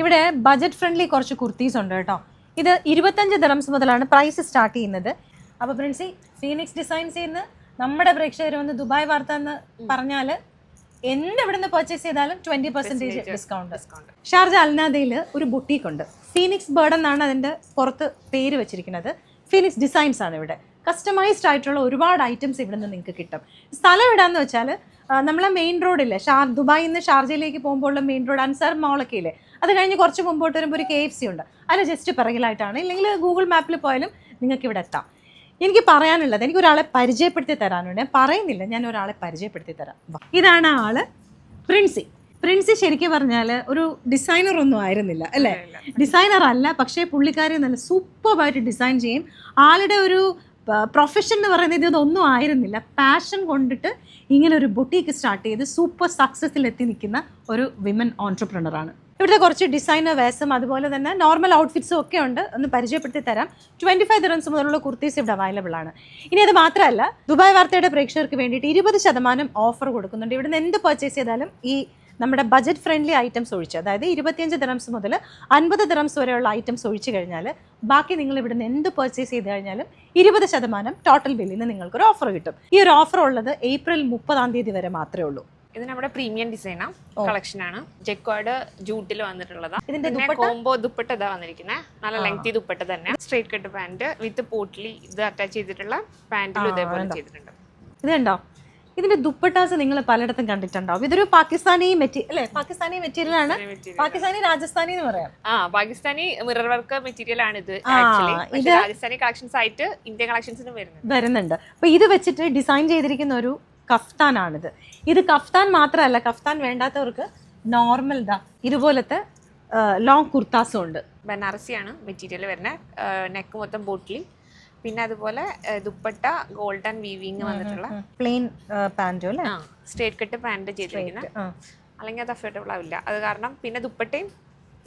ഇവിടെ budget friendly കുറച്ച് കുർത്തീസ് ഉണ്ട് കേട്ടോ. ഇത് ഇരുപത്തഞ്ച് ദിറംസ് മുതലാണ് പ്രൈസ് സ്റ്റാർട്ട് ചെയ്യുന്നത്. അപ്പോൾ ഫ്രണ്ട്സി ഫീനിക്സ് ഡിസൈൻസ് ചെയ്യുന്ന നമ്മുടെ പ്രേക്ഷകർ വന്ന് ദുബായ് വാർത്ത എന്ന് പറഞ്ഞാൽ എന്ത് ഇവിടുന്ന് പർച്ചേസ് ചെയ്താലും twenty percentage discount discount Sharjah അൽനാദയിൽ ഒരു ബുട്ടീക്ക് ഉണ്ട്. ഫീനിക്സ് ബേർഡ് എന്നാണ് അതിന്റെ പുറത്ത് പേര് വെച്ചിരിക്കുന്നത്. ഫീനിക്സ് ഡിസൈൻസ് ആണ് ഇവിടെ. കസ്റ്റമൈസ്ഡ് ആയിട്ടുള്ള ഒരുപാട് ഐറ്റംസ് ഇവിടെ നിന്ന് നിങ്ങൾക്ക് കിട്ടും. സ്ഥലം ഇടാന്ന് വെച്ചാൽ നമ്മളെ മെയിൻ റോഡില്ലേ ഷാർ ദുബായിൽ നിന്ന് ഷാർജയിലേക്ക് പോകുമ്പോൾ ഉള്ള മെയിൻ റോഡ് അൻസാർ മോളൊക്കെ ഇല്ലേ? അത് കഴിഞ്ഞ് കുറച്ച് മുമ്പോട്ട് വരുമ്പോൾ ഒരു കെ എഫ് സി ഉണ്ട്. അതിന് ജസ്റ്റ് പിറകിലായിട്ടാണ്. ഇല്ലെങ്കിൽ ഗൂഗിൾ മാപ്പിൽ പോയാലും നിങ്ങൾക്ക് ഇവിടെ എത്താം. എനിക്ക് പറയാനുള്ളത് എനിക്ക് ഒരാളെ പരിചയപ്പെടുത്തി തരാനുണ്ട്. പറയുന്നില്ല ഞാൻ ഒരാളെ പരിചയപ്പെടുത്തി തരാം. ഇതാണ് ആൾ പ്രിൻസി. പ്രിൻസി ശരിക്കും പറഞ്ഞാൽ ഒരു ഡിസൈനർ ഒന്നും ആയിരുന്നില്ല അല്ലേ? ഡിസൈനർ അല്ല പക്ഷേ പുള്ളിക്കാരി നല്ല സൂപ്പറായിട്ട് ഡിസൈൻ ചെയ്യും. ആളുടെ ഒരു പ്രൊഫഷൻ എന്ന് പറയുന്നത് ഇതൊന്നും ആയിരുന്നില്ല. പാഷൻ കൊണ്ടിട്ട് ഇങ്ങനെ ഒരു ബൊട്ടീക്ക് സ്റ്റാർട്ട് ചെയ്ത് സൂപ്പർ സക്സസ്സിൽ എത്തി നിൽക്കുന്ന ഒരു വിമൻ ഓൺടർപ്രണറാണ് ഇവിടുത്തെ കുറച്ച് ഡിസൈനർ വേസും അതുപോലെ തന്നെ നോർമൽ ഔട്ട്ഫിറ്റ്സും ഒക്കെ ഉണ്ട്. ഒന്ന് പരിചയപ്പെടുത്തി തരാം. ട്വന്റി ഫൈവ് ദിറംസ് മുതലുള്ള കുർത്തീസ് ഇവിടെ അവൈലബിൾ ആണ്. ഇനി അത് മാത്രമല്ല ദുബായ് വാർത്തയുടെ പ്രേക്ഷകർക്ക് വേണ്ടിയിട്ട് ഇരുപത് ശതമാനം ഓഫർ കൊടുക്കുന്നുണ്ട്. ഇവിടുന്ന് എന്ത് പർച്ചേസ് ചെയ്താലും ഈ നമ്മുടെ ബജറ്റ് ഫ്രണ്ട്ലി ഐറ്റംസ് ഒഴിച്ച് അതായത് ഇരുപത്തിയഞ്ച് ദിറംസ് മുതൽ അൻപത് ദിറംസ് വരെയുള്ള ഐറ്റംസ് ഒഴിച്ച് കഴിഞ്ഞാൽ ബാക്കി നിങ്ങൾ ഇവിടുന്ന് എന്ത് പർച്ചേസ് ചെയ്ത് കഴിഞ്ഞാലും ഇരുപത് ശതമാനം ടോട്ടൽ ബില്ലിൽ നിന്ന് നിങ്ങൾക്കൊരു ഓഫർ കിട്ടും. ഈ ഒരു ഓഫർ ഉള്ളത് ഏപ്രിൽ മുപ്പതാം തീയതി വരെ മാത്രമേ ഉള്ളൂ. ഇത് നമ്മുടെ പ്രീമിയം ഡിസൈനാ കളക്ഷൻ ആണ്. ജെക്കോയുടെ ജൂട്ടിൽ വന്നിട്ടുള്ളതാ. ഇതിന്റെ കോംബോ ദുപ്പട്ട? ഇതാ വന്നിരിക്കുന്നത് നല്ല ലെങ്തി ദുപ്പട്ട തന്നെ. Straight cut pant with potli ഇത് അറ്റാച്ച് ചെയ്തിട്ടുള്ള പാന്റിൽ ഇതേപോലെ ചെയ്തിട്ടുണ്ട്. ഇത് കണ്ടോ? ഇതിന്റെ ദുപ്പട്ടാസ് നിങ്ങൾ പലയിടത്തും കണ്ടിട്ടുണ്ടാവും. ഇതൊരു പാകിസ്ഥാനി മെറ്റീരിയൽ അല്ലേ? പാകിസ്ഥാനി മെറ്റീരിയൽ ആണ്. പാകിസ്ഥാനി രാജസ്ഥാനി എന്ന് പറയാം. ആ പാകിസ്ഥാനി മിറർ വർക്ക് മെറ്റീരിയൽ ആണ് ഇത് രാജസ്ഥാനി കളക്ഷൻസ് ആയിട്ട് ഇന്ത്യൻ കളക്ഷൻസിന് വരുന്നത് വരുന്നുണ്ട്. അപ്പൊ ഇത് വെച്ചിട്ട് ഡിസൈൻ ചെയ്തിരിക്കുന്ന ഒരു കഫ്താൻ ആണിത്. ഇത് കഫ്താൻ മാത്രമല്ല കഫ്താൻ വേണ്ടാത്തവർക്ക് നോർമൽ ദാ ഇതുപോലത്തെ ലോങ് കുർത്താസും ഉണ്ട്. ബനാറസി ആണ് മെറ്റീരിയൽ വരുന്നത്. നെക്ക് മൊത്തം ബോട്ടിലി പിന്നെ അതുപോലെ ദുപ്പട്ട ഗോൾഡൻ വീവിങ് വന്നിട്ടുള്ള പ്ലെയിൻ പാന്റും അല്ലേ? സ്ട്രേറ്റ് കട്ട് പാന്റ് ചെയ്തിരിക്കുന്നത്. അല്ലെങ്കിൽ അത് അഫോർഡബിൾ ആവില്ല. അത് കാരണം പിന്നെ ദുപ്പട്ടയും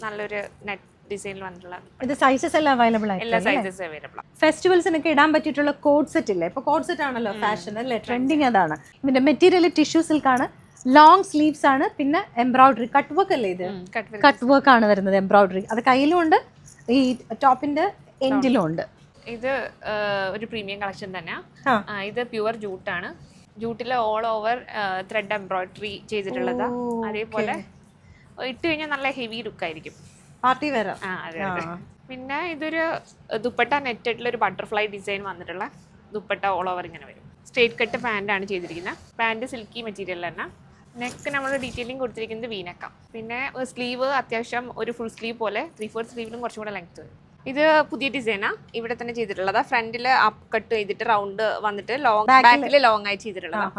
നല്ലൊരു നെറ്റ് ഡിസൈനിൽ വന്നിട്ടുള്ള ഇത് സൈസസ് എല്ലാം അവൈലബിൾ എല്ലാ സൈസസ് അവൈലബിൾ ഫെസ്റ്റിവൽസിനൊക്കെ ഇടാൻ പറ്റിയിട്ടുള്ള കോഡ് സെറ്റ് ഇല്ലേ? ഇപ്പൊ കോഡ് സെറ്റ് ആണല്ലോ ഫാഷൻ അല്ലേ? ട്രെൻഡിങ് അതാണ്. ഇതിന്റെ മെറ്റീരിയൽ ടിഷ്യൂ സിൽക്കാണ് ലോങ് സ്ലീവ്സ് ആണ്. പിന്നെ എംബ്രോയിഡറി കട്ട് വർക്ക് അല്ലേ ഇത്? കട്ട് കട്ട് വർക്ക് ആണ് വരുന്നത് എംബ്രോയിഡറി അത് കയ്യിലും ഉണ്ട്. ഈ ടോപ്പിന്റെ എൻഡിലും ഉണ്ട്. ഇത് ഒരു പ്രീമിയം കളക്ഷൻ തന്നെ. ഇത് പ്യുവർ ജൂട്ടാണ്. ജൂട്ടിലെ ഓൾ ഓവർ ത്രെഡ് എംബ്രോയിഡറി ചെയ്തിട്ടുള്ളതാ. അതേപോലെ ഇട്ട് കഴിഞ്ഞാൽ നല്ല ഹെവി ലുക്ക് ആയിരിക്കും പാർട്ടി വരാം പിന്നെ ഇതൊരു ദുപ്പട്ട നെറ്റിട്ടുള്ള ഒരു ബട്ടർഫ്ലൈ ഡിസൈൻ വന്നിട്ടുള്ള ദുപ്പട്ട ഓൾ ഓവർ ഇങ്ങനെ വരും. സ്ട്രേറ്റ് കട്ട് പാന്റ് ആണ് ചെയ്തിരിക്കുന്നത് പാന്റ് സിൽക്കി മെറ്റീരിയൽ തന്നെ. നെക്ക് നമ്മൾ ഡീറ്റെയിലിംഗ് കൊടുത്തിരിക്കുന്നത് വീനക്ക പിന്നെ സ്ലീവ് അത്യാവശ്യം ഒരു ഫുൾ സ്ലീവ് പോലെ ത്രീ ഫോർ സ്ലീവിലും കുറച്ചും കൂടെ ലെങ്ത് വരും. ഇത് പുതിയ ഡിസൈനാ ഇവിടെ തന്നെ ചെയ്തിട്ടുള്ളതാ. ഫ്രണ്ടിൽ അപ്പ് കട്ട് ചെയ്തിട്ട് റൗണ്ട് വന്നിട്ട് ലോങ് ബാക്കിൽ ലോങ് ആയി ചെയ്തിട്ടുള്ളതാ.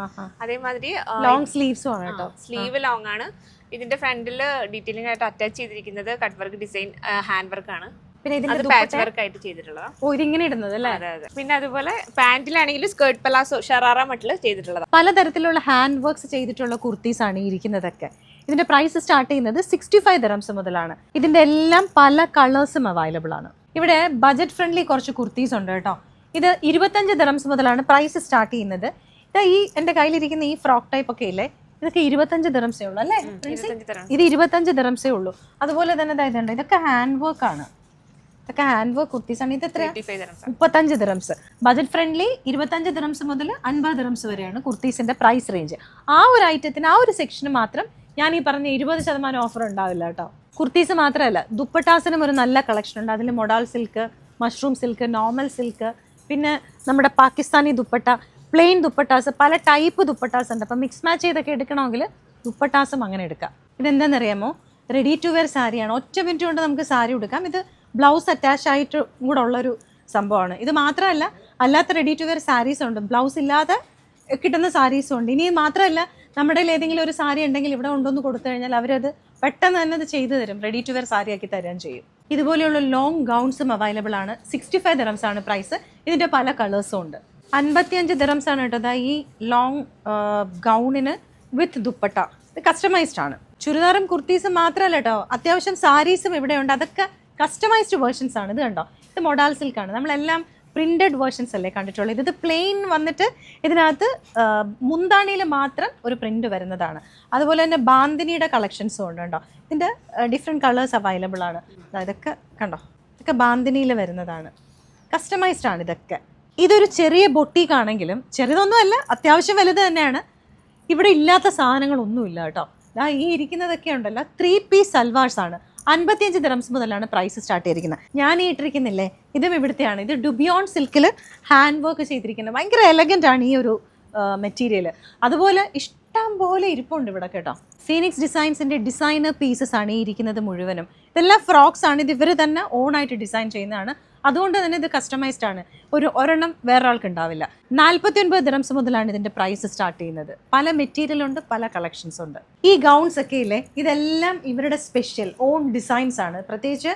അതേമാതിരി ലോങ് സ്ലീവ്സും ആണ് കേട്ടോ. സ്ലീവ് ലോങ് ആണ്. ഇതിന്റെ ഫ്രണ്ടിൽ ഡീറ്റെയിലിംഗ് ആയിട്ട് അറ്റാച്ച് ചെയ്തിരിക്കുന്നത് cut work design hand work ആണ്. പിന്നെ ഇതിന്റെ പാച്ച് വർക്ക് ആയിട്ട് ചെയ്തിട്ടുള്ളതാ. ഓ ഇതിങ്ങനെ ഇടുന്നത് അല്ലേ? അതെ അതെ. പിന്നെ അതുപോലെ പാന്റിലാണെങ്കിലും സ്കേർട്ട് പലാസോ ഷറാറ മട്ടിൽ ചെയ്തിട്ടുള്ളത്. പലതരത്തിലുള്ള ഹാൻഡ് വർക്ക്സ് ചെയ്തിട്ടുള്ള കുർത്തീസ് ആണ് ഇരിക്കുന്നതൊക്കെ. ഇതിന്റെ പ്രൈസ് സ്റ്റാർട്ട് ചെയ്യുന്നത് സിക്സ്റ്റി ഫൈവ് ദറംസ് മുതലാണ്. ഇതിന്റെ എല്ലാം പല കളേഴ്സും അവൈലബിൾ ആണ്. ഇവിടെ ബജറ്റ് ഫ്രണ്ട്ലി കുറച്ച് കുർത്തീസ് ഉണ്ട് കേട്ടോ. ഇത് ഇരുപത്തഞ്ച് ദറംസ് മുതലാണ് പ്രൈസ് സ്റ്റാർട്ട് ചെയ്യുന്നത്. ഇത് ഈ എന്റെ കയ്യിലിരിക്കുന്ന ഈ ഫ്രോക്ക് ടൈപ്പ് ഒക്കെ ഇല്ലേ? ഇതൊക്കെ ഇരുപത്തഞ്ച് ദറംസേ ഉള്ളൂ അല്ലേ? ഇത് ഇരുപത്തഞ്ച് ദറംസേ ഉള്ളൂ. അതുപോലെ തന്നെ ദാ ഇതുണ്ട്. ഇതൊക്കെ ഹാൻഡ് വർക്ക് ആണ്. ഇതൊക്കെ ഹാൻഡ് വർക്ക് കുർത്തീസ് ആണ്. ഇത് എത്ര മുപ്പത്തഞ്ച് ദിറംസ് ബജറ്റ് ഫ്രണ്ട്ലി ഇരുപത്തഞ്ച് ദറംസ് മുതൽ അൻപത് ദറംസ് വരെയാണ് കുർത്തീസിന്റെ പ്രൈസ് റേഞ്ച് ആ ഒരു ഐറ്റത്തിന് ആ ഒരു സെക്ഷന് മാത്രം ഞാൻ ഈ പറഞ്ഞ ഇരുപത് ശതമാനം ഓഫർ ഉണ്ടാവില്ല കേട്ടോ. കുർത്തീസ് മാത്രമല്ല ദുപ്പട്ടാസിനും ഒരു നല്ല കളക്ഷൻ ഉണ്ട്. അതിൽ modal silk mushroom silk normal silk പിന്നെ നമ്മുടെ പാകിസ്ഥാനി ദുപ്പട്ട പ്ലെയിൻ ദുപ്പട്ടാസ് പല ടൈപ്പ് ദുപ്പട്ടാസ് ഉണ്ട്. അപ്പം മിക്സ് മാച്ച് ചെയ്തൊക്കെ എടുക്കണമെങ്കിൽ ദുപ്പട്ടാസും അങ്ങനെ എടുക്കാം. ഇതെന്താണെന്നറിയാമോ റെഡി ടു വെയർ സാരിയാണ് ഒറ്റ മിനിറ്റ് കൊണ്ട് നമുക്ക് സാരി എടുക്കാം ഇത് ബ്ലൗസ് അറ്റാച്ച് ആയിട്ട് കൂടെ ഉള്ളൊരു സംഭവമാണ്. ഇത് മാത്രമല്ല അല്ലാത്ത റെഡി ടു വെയർ സാരീസ് ഉണ്ട്. ബ്ലൗസ് ഇല്ലാതെ കിട്ടുന്ന സാരീസും ഉണ്ട്. ഇനി മാത്രമല്ല നമ്മുടെ ഏതെങ്കിലും ഒരു സാരി ഉണ്ടെങ്കിൽ ഇവിടെ കൊണ്ടുവന്ന് കൊടുത്തു കഴിഞ്ഞാൽ അവരത് പെട്ടെന്ന് തന്നെ അത് ചെയ്തു തരും. റെഡി ടു വെയർ സാരി ആക്കി തരാൻ ചെയ്യും. ഇതുപോലെയുള്ള ലോങ് ഗൗൺസും അവൈലബിൾ ആണ്. സിക്സ്റ്റി ഫൈവ് ദിറംസ് ആണ് പ്രൈസ് ഇതിന്റെ പല കളേഴ്സും ഉണ്ട്. അൻപത്തിയഞ്ച് ദിറംസ് ആണ് കേട്ടത് ഈ ലോങ് ഗൗണിന് വിത്ത് ദുപ്പട്ട. ഇത് കസ്റ്റമൈസ്ഡ് ആണ്. ചുരിദാറും കുർത്തീസും മാത്രമല്ല കേട്ടോ അത്യാവശ്യം സാരീസും ഇവിടെയുണ്ട്. അതൊക്കെ കസ്റ്റമൈസ്ഡ് വേർഷൻസ് ആണ്. ഇത് കണ്ടോ? ഇത് മൊഡാൽ സിൽക്കാണ് നമ്മളെല്ലാം പ്രിന്റഡ് വേർഷൻസ് അല്ലേ കണ്ടിട്ടുള്ളത് ഇത് പ്ലെയിൻ വന്നിട്ട് ഇതിനകത്ത് മുന്താണിയിൽ മാത്രം ഒരു പ്രിന്റ് വരുന്നതാണ്. അതുപോലെ തന്നെ ബാന്തിനിയുടെ കളക്ഷൻസും ഉണ്ട് കേട്ടോ. ഇതിന്റെ ഡിഫറെന്റ് കളേഴ്സ് അവൈലബിൾ ആണ്. ഇതൊക്കെ കണ്ടോ? ഇതൊക്കെ ബാന്തിനിയിൽ വരുന്നതാണ്. കസ്റ്റമൈസ്ഡ് ആണ് ഇതൊക്കെ. ഇതൊരു ചെറിയ ബൊട്ടീക്ക് ആണെങ്കിലും ചെറുതൊന്നുമല്ല അത്യാവശ്യം വലുത് തന്നെയാണ്. ഇവിടെ ഇല്ലാത്ത സാധനങ്ങളൊന്നുമില്ല കേട്ടോ. ഈ ഇരിക്കുന്നതൊക്കെ ഉണ്ടല്ലോ. ത്രീ പീസ് സൽവാർസ് ആണ്. അൻപത്തിയഞ്ച് ദിറംസ് മുതലാണ് പ്രൈസ് സ്റ്റാർട്ട് ചെയ്തിരിക്കുന്നത്. ഞാൻ ഈ ഇട്ടിരിക്കുന്നില്ലേ? ഇതും ഇവിടുത്തെയാണ്. ഇത് ഡുബിയോൺ സിൽക്കിൽ ഹാൻഡ് വർക്ക് ചെയ്തിരിക്കുന്നത്. ഭയങ്കര എലഗന്റ് ആണ് ഈ ഒരു മെറ്റീരിയൽ അതുപോലെ ഇഷ്ടം പോലെ ഇരിപ്പുണ്ട് ഇവിടെ കേട്ടോ. ഫീനിക്സ് ഡിസൈൻസിന്റെ ഡിസൈനർ പീസസ് ആണ് ഈ ഇരിക്കുന്നത് മുഴുവനും. ഇതെല്ലാം ഫ്രോക്സ് ആണ്. ഇത് ഇവർ തന്നെ ഓൺ ആയിട്ട് ഡിസൈൻ ചെയ്യുന്നതാണ്. അതുകൊണ്ട് തന്നെ ഇത് കസ്റ്റമൈസ്ഡ് ആണ്. ഒരു ഒരെണ്ണം വേറെ ആൾക്ക് ഉണ്ടാവില്ല. നാൽപ്പത്തി ഒൻപത് ദിറംസ് മുതലാണ് ഇതിന്റെ പ്രൈസ് സ്റ്റാർട്ട് ചെയ്യുന്നത്. പല മെറ്റീരിയൽ ഉണ്ട് പല കളക്ഷൻസ് ഉണ്ട്. ഈ ഗൗൺസ് ഒക്കെ ഇല്ലേ ഇതെല്ലാം ഇവരുടെ സ്പെഷ്യൽ ഓൺ ഡിസൈൻസ് ആണ്. പ്രത്യേകിച്ച്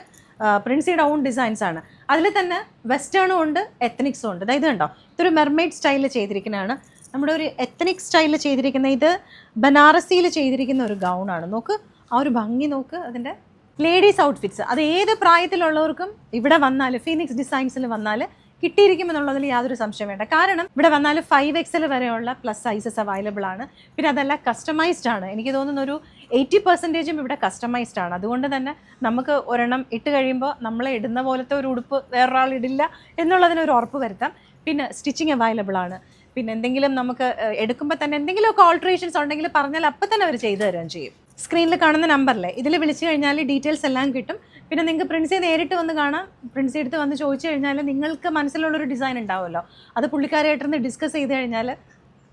പ്രിൻസിയുടെ ഓൺ ഡിസൈൻസ് ആണ്. അതിൽ തന്നെ വെസ്റ്റേണും ഉണ്ട് എത്നിക്സും ഉണ്ട്. അതായത് കണ്ടോ ഇതൊരു മെർമെയ്ഡ് സ്റ്റൈലിൽ ചെയ്തിരിക്കുന്നതാണ്. നമ്മുടെ ഒരു എത്തനിക് സ്റ്റൈലിൽ ചെയ്തിരിക്കുന്ന ഇത് ബനാറസിയിൽ ചെയ്തിരിക്കുന്ന ഒരു ഗൗണാണ് നോക്ക് ആ ഒരു ഭംഗി നോക്ക് അതിന്റെ ലേഡീസ് ഔട്ട്ഫിറ്റ്സ് അത് ഏത് പ്രായത്തിലുള്ളവർക്കും ഇവിടെ വന്നാൽ ഫീനിക്സ് ഡിസൈൻസിൽ വന്നാൽ കിട്ടിയിരിക്കുമെന്നുള്ളതിൽ യാതൊരു സംശയം വേണ്ട. കാരണം ഇവിടെ വന്നാൽ ഫൈവ് എക്സൽ വരെയുള്ള പ്ലസ് സൈസസ് അവൈലബിൾ ആണ്. പിന്നെ അതല്ല കസ്റ്റമൈസ്ഡ് ആണ്. എനിക്ക് തോന്നുന്ന ഒരു എയ്റ്റി പെർസെന്റേജും ഇവിടെ കസ്റ്റമൈസ്ഡ് ആണ്. അതുകൊണ്ട് തന്നെ നമുക്ക് ഒരെണ്ണം ഇട്ട് കഴിയുമ്പോൾ നമ്മളെ ഇടുന്ന പോലത്തെ ഒരു ഉടുപ്പ് വേറൊരാൾ ഇടില്ല എന്നുള്ളതിന് ഒരു ഉറപ്പ് വരുത്താം. പിന്നെ സ്റ്റിച്ചിങ് അവൈലബിൾ ആണ്. പിന്നെ എന്തെങ്കിലും നമുക്ക് എടുക്കുമ്പോൾ തന്നെ എന്തെങ്കിലുമൊക്കെ ഓൾട്രേഷൻസ് ഉണ്ടെങ്കിൽ പറഞ്ഞാൽ അപ്പം തന്നെ അവർ ചെയ്തു തരുകയും ചെയ്യും. സ്ക്രീനിൽ കാണുന്ന നമ്പറിലെ ഇതിൽ വിളിച്ചു കഴിഞ്ഞാൽ ഡീറ്റെയിൽസ് എല്ലാം കിട്ടും. പിന്നെ നിങ്ങൾക്ക് പ്രിൻസിയെ നേരിട്ട് വന്ന് കാണാം. പ്രിൻസി എടുത്ത് വന്ന് ചോദിച്ചു കഴിഞ്ഞാൽ നിങ്ങൾക്ക് മനസ്സിലുള്ളൊരു ഡിസൈൻ ഉണ്ടാവുമല്ലോ. അത് പുള്ളിക്കാരായിട്ടൊന്ന് ഡിസ്കസ് ചെയ്ത് കഴിഞ്ഞാൽ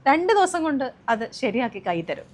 രണ്ട് ദിവസം കൊണ്ട് അത് ശരിയാക്കി കൈ തരും.